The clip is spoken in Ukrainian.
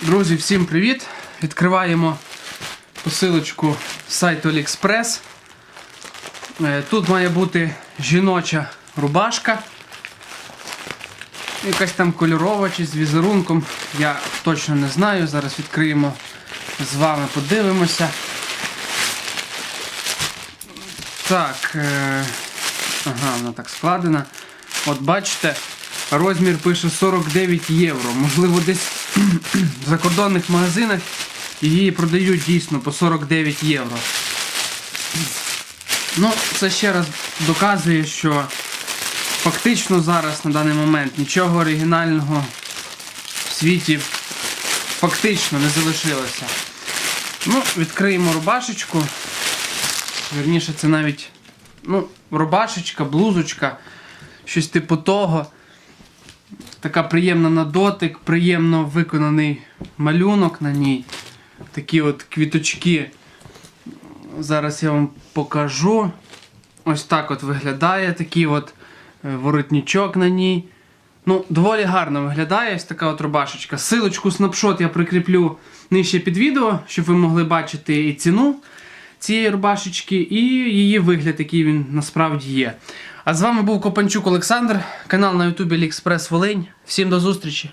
Друзі, всім привіт! Відкриваємо посилочку з сайту AliExpress. Е, Тут має бути жіноча рубашка. Якась там кольорова чи з візерунком. Я точно не знаю. Зараз відкриємо з вами, подивимося. Так. Е... Ага, вона так складена. От бачите, розмір пише 49 євро. Можливо, десь в закордонних магазинах її продають дійсно по 49 євро. Ну, це ще раз доказує, що фактично зараз на даний момент нічого оригінального в світі фактично не залишилося. Ну, відкриємо рубашечку. Вірніше, це навіть ну, рубашечка, блузочка, щось типу того. Така приємна на дотик, приємно виконаний малюнок на ній. Такі от квіточки. Зараз я вам покажу. Ось так от виглядає такий от е, воротничок на ній. Ну, доволі гарно виглядає ось така от рубашечка. Силочку снапшот я прикріплю нижче під відео, щоб ви могли бачити і ціну цієї рубашечки, і її вигляд, який він насправді є. А з вами був Копанчук Олександр, канал на Ютубі Алікспрес Волинь. Всім до зустрічі!